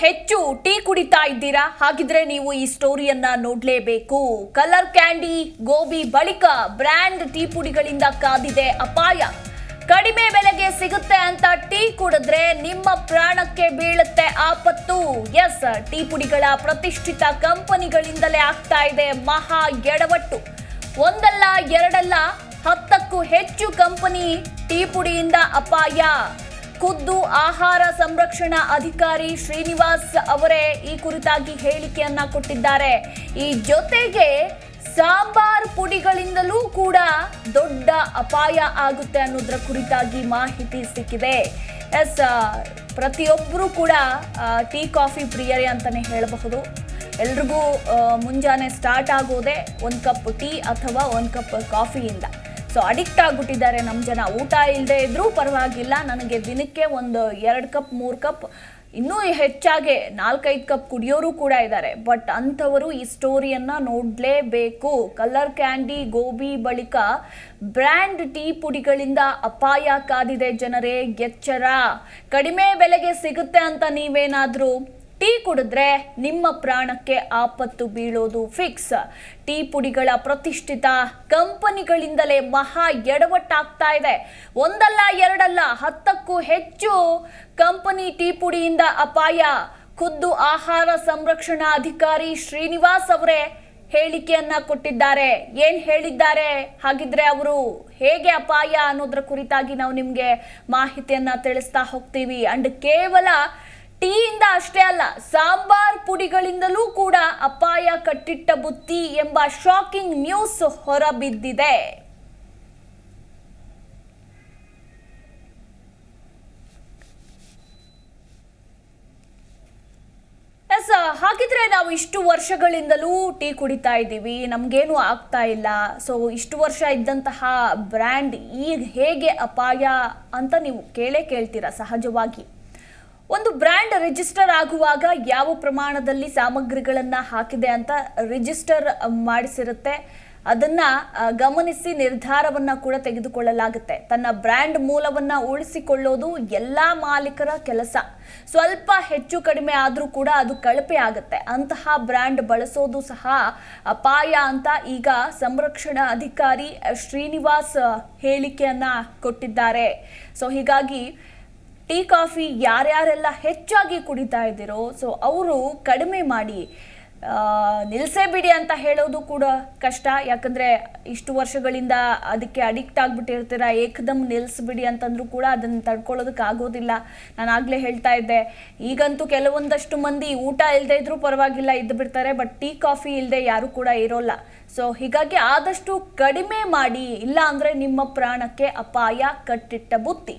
ಹೆಚ್ಚು ಟೀ ಕುಡಿತಾ ಇದ್ದೀರಾ? ಹಾಗಿದ್ರೆ ನೀವು ಈ ಸ್ಟೋರಿಯನ್ನ ನೋಡ್ಲೇಬೇಕು. ಕಲರ್ ಕ್ಯಾಂಡಿ, ಗೋಬಿ ಬಳಿಕ ಬ್ರ್ಯಾಂಡ್ ಟೀ ಪುಡಿಗಳಿಂದ ಕಾದಿದೆ ಅಪಾಯ. ಕಡಿಮೆ ಬೆಲೆಗೆ ಸಿಗುತ್ತೆ ಅಂತ ಟೀ ಕುಡಿದ್ರೆ ನಿಮ್ಮ ಪ್ರಾಣಕ್ಕೆ ಬೀಳುತ್ತೆ ಆಪತ್ತು. ಎಸ್, ಟೀ ಪುಡಿಗಳ ಪ್ರತಿಷ್ಠಿತ ಕಂಪನಿಗಳಿಂದಲೇ ಆಗ್ತಾ ಇದೆ ಮಹಾ ಎಡವಟ್ಟು. ಒಂದಲ್ಲ, ಎರಡಲ್ಲ, ಹತ್ತಕ್ಕೂ ಹೆಚ್ಚು ಕಂಪನಿ ಟೀ ಪುಡಿಯಿಂದ ಅಪಾಯ. ಖುದ್ದು ಆಹಾರ ಸಂರಕ್ಷಣಾ ಅಧಿಕಾರಿ ಶ್ರೀನಿವಾಸ್ ಅವರೇ ಈ ಕುರಿತಾಗಿ ಹೇಳಿಕೆಯನ್ನ ಕೊಟ್ಟಿದ್ದಾರೆ. ಈ ಜೊತೆಗೆ ಸಾಂಬಾರ್ ಪುಡಿಗಳಿಂದಲೂ ಕೂಡ ದೊಡ್ಡ ಅಪಾಯ ಆಗುತ್ತೆ ಅನ್ನೋದ್ರ ಕುರಿತಾಗಿ ಮಾಹಿತಿ ಸಿಕ್ಕಿದೆ. ಎಸ್ ಪ್ರತಿಯೊಬ್ಬರು ಕೂಡ ಟೀ, ಕಾಫಿ, ಪ್ರಿಯರೇ ಅಂತಲೇ ಹೇಳಬಹುದು. ಎಲ್ರಿಗೂ ಮುಂಜಾನೆ ಸ್ಟಾರ್ಟ್ ಆಗೋದೇ ಒಂದು ಕಪ್ ಟೀ ಅಥವಾ ಒಂದು ಕಪ್ ಕಾಫಿಯಿಂದ ಸೊ ಅಡಿಕ್ಟ್ ಆಗಿಬಿಟ್ಟಿದ್ದಾರೆ ನಮ್ಮ ಜನ. ಊಟ ಇಲ್ಲದೆ ಇದ್ರೂ ಪರವಾಗಿಲ್ಲ. ನನಗೆ ದಿನಕ್ಕೆ ಒಂದು ಎರಡು ಕಪ್, ಮೂರು ಕಪ್, ಇನ್ನೂ ಹೆಚ್ಚಾಗೆ ನಾಲ್ಕೈದು ಕಪ್ ಕುಡಿಯೋರು ಕೂಡ ಇದ್ದಾರೆ. ಬಟ್ ಅಂಥವರು ಈ ಸ್ಟೋರಿಯನ್ನು ನೋಡಲೇಬೇಕು. ಕಲರ್ ಕ್ಯಾಂಡಿ, ಗೋಬಿ ಬಳಿಕ ಬ್ರ್ಯಾಂಡ್ ಟೀ ಪುಡಿಗಳಿಂದ ಅಪಾಯ ಕಾದಿದೆ ಜನರೇ. ಎಚ್ಚರ. ಕಡಿಮೆ ಬೆಲೆಗೆ ಸಿಗುತ್ತೆ ಅಂತ ನೀವೇನಾದರೂ ಟೀ ಕುಡಿದ್ರೆ ನಿಮ್ಮ ಪ್ರಾಣಕ್ಕೆ ಆಪತ್ತು ಬೀಳೋದು ಫಿಕ್ಸ್ ಟೀ ಪುಡಿಗಳ ಪ್ರತಿಷ್ಠಿತ ಕಂಪನಿಗಳಿಂದಲೇ ಮಹಾ ಎಡವಟ್ಟಾಗ್ತಾ ಇದೆ. ಒಂದಲ್ಲ, ಎರಡಲ್ಲ, ಹತ್ತಕ್ಕೂ ಹೆಚ್ಚು ಕಂಪನಿ ಟೀ ಪುಡಿಯಿಂದ ಅಪಾಯ. ಖುದ್ದು ಆಹಾರ ಸಂರಕ್ಷಣಾ ಅಧಿಕಾರಿ ಶ್ರೀನಿವಾಸ್ ಅವರೇ ಹೇಳಿಕೆಯನ್ನ ಕೊಟ್ಟಿದ್ದಾರೆ. ಏನ್ ಹೇಳಿದ್ದಾರೆ? ಹಾಗಿದ್ರೆ ಅವರು ಹೇಗೆ ಅಪಾಯ ಅನ್ನೋದ್ರ ಕುರಿತಾಗಿ ನಾವು ನಿಮ್ಗೆ ಮಾಹಿತಿಯನ್ನ ತಿಳಿಸ್ತಾ ಹೋಗ್ತೀವಿ. ಅಂಡ್ ಕೇವಲ ಟೀಯಿಂದ ಅಷ್ಟೇ ಅಲ್ಲ, ಸಾಂಬಾರ್ ಪುಡಿಗಳಿಂದಲೂ ಕೂಡ ಅಪಾಯ ಕಟ್ಟಿಟ್ಟ ಬುತ್ತಿ ಎಂಬ ಶಾಕಿಂಗ್ ನ್ಯೂಸ್ ಹೊರಬಿದ್ದಿದೆ. ಎಸ್, ಹಾಗಿದ್ರೆ ನಾವು ಇಷ್ಟು ವರ್ಷಗಳಿಂದಲೂ ಟೀ ಕುಡಿತಾ ಇದ್ದೀವಿ, ನಮಗೇನು ಆಗ್ತಾ ಇಲ್ಲ. ಸೊ ಇಷ್ಟು ವರ್ಷ ಇದ್ದಂತಹ ಬ್ರ್ಯಾಂಡ್ ಈಗ ಹೇಗೆ ಅಪಾಯ ಅಂತ ನೀವು ಕೇಳೇ ಕೇಳ್ತೀರಾ ಸಹಜವಾಗಿ? ಒಂದು ಬ್ರ್ಯಾಂಡ್ ರಿಜಿಸ್ಟರ್ ಆಗುವಾಗ ಯಾವ ಪ್ರಮಾಣದಲ್ಲಿ ಸಾಮಗ್ರಿಗಳನ್ನು ಹಾಕಿದೆ ಅಂತ ರಿಜಿಸ್ಟರ್ ಮಾಡಿಸಿರುತ್ತೆ. ಅದನ್ನ ಗಮನಿಸಿ ನಿರ್ಧಾರವನ್ನ ಕೂಡ ತೆಗೆದುಕೊಳ್ಳಲಾಗುತ್ತೆ. ತನ್ನ ಬ್ರ್ಯಾಂಡ್ ಮೂಲವನ್ನ ಉಳಿಸಿಕೊಳ್ಳೋದು ಎಲ್ಲ ಮಾಲೀಕರ ಕೆಲಸ. ಸ್ವಲ್ಪ ಹೆಚ್ಚು ಕಡಿಮೆ ಆದರೂ ಕೂಡ ಅದು ಕಳಪೆ ಆಗುತ್ತೆ. ಅಂತಹ ಬ್ರ್ಯಾಂಡ್ ಬಳಸೋದು ಸಹ ಅಪಾಯ ಅಂತ ಈಗ ಸಂರಕ್ಷಣಾ ಅಧಿಕಾರಿ ಶ್ರೀನಿವಾಸ್ ಹೇಳಿಕೆಯನ್ನ ಕೊಟ್ಟಿದ್ದಾರೆ. ಸೊ, ಹೀಗಾಗಿ ಟೀ ಕಾಫಿ ಯಾರ್ಯಾರೆಲ್ಲ ಹೆಚ್ಚಾಗಿ ಕುಡಿತಾ ಇದ್ದೀರೋ, ಸೊ ಅವರು ಕಡಿಮೆ ಮಾಡಿ ನಿಲ್ಸೇ ಬಿಡಿ ಅಂತ ಹೇಳೋದು ಕೂಡ ಕಷ್ಟ. ಯಾಕಂದ್ರೆ ಇಷ್ಟು ವರ್ಷಗಳಿಂದ ಅದಕ್ಕೆ ಅಡಿಕ್ಟ್ ಆಗ್ಬಿಟ್ಟಿರ್ತೀರ, ಏಕದಮ್ ನಿಲ್ಲಿಸ್ಬಿಡಿ ಅಂತಂದ್ರೂ ಕೂಡ ಅದನ್ನು ತಡ್ಕೊಳ್ಳೋದಕ್ಕೆ ಆಗೋದಿಲ್ಲ. ನಾನು ಆಗಲೇ ಹೇಳ್ತಾ ಇದ್ದೆ, ಈಗಂತೂ ಕೆಲವೊಂದಷ್ಟು ಮಂದಿ ಊಟ ಇಲ್ಲದೆ ಇದ್ರೂ ಪರವಾಗಿಲ್ಲ, ಇದ್ದು ಬಿಡ್ತಾರೆ, ಬಟ್ ಟೀ ಕಾಫಿ ಇಲ್ಲದೆ ಯಾರು ಕೂಡ ಇರೋಲ್ಲ. ಸೊ ಹೀಗಾಗಿ ಆದಷ್ಟು ಕಡಿಮೆ ಮಾಡಿ, ಇಲ್ಲ ಅಂದರೆ ನಿಮ್ಮ ಪ್ರಾಣಕ್ಕೆ ಅಪಾಯ ಕಟ್ಟಿಟ್ಟ ಬುತ್ತಿ.